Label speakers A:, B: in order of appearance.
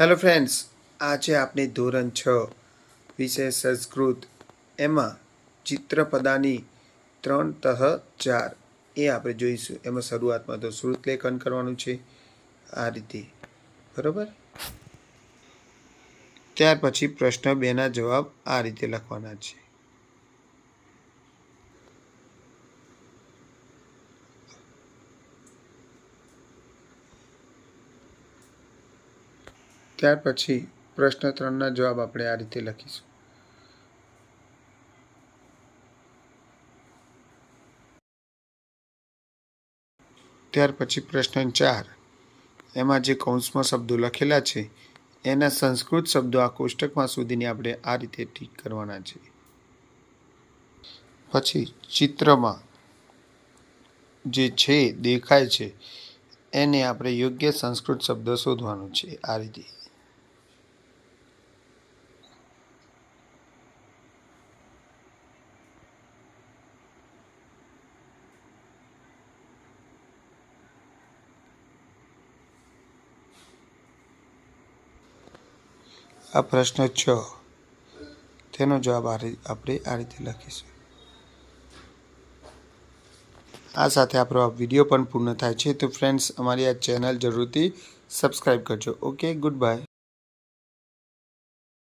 A: Hello friends આજે આપણે ધોરણ છ, વિષય સંસ્કૃત. એમાં ચિત્રપદાની ત્રણ તહ ચાર એ આપણે જોઈશું. એમાં શરૂઆતમાં તો શ્રુત લેખન કરવાનું છે આ રીતે. બરાબર? ત્યાર પછી પ્રશ્ન બેના જવાબ આ રીતે લખવાના છે. ત્યાર પછી પ્રશ્ન ત્રણના જવાબ આપણે આ રીતે લખીશું. ત્યાર પછી પ્રશ્ન ચાર. એમાં જે કૌંસમાં શબ્દો લખેલા છે, એના સંસ્કૃત શબ્દો આ કોષ્ટકમાં સુધીની આપણે આ રીતે ઠીક કરવાના છે. પછી ચિત્રમાં જે છે, દેખાય છે એને આપણે યોગ્ય સંસ્કૃત શબ્દ શોધવાનું છે આ રીતે. આ પ્રશ્ન છ. તેનો જવાબ આપણે આ રીતે લખીશું. આ સાથે આપણો આ વીડિયો પણ પૂર્ણ થાય છે. તો ફ્રેન્ડ્સ અમારી આ ચેનલ જરૂરથી સબસ્ક્રાઈબ કરજો. Okay good bye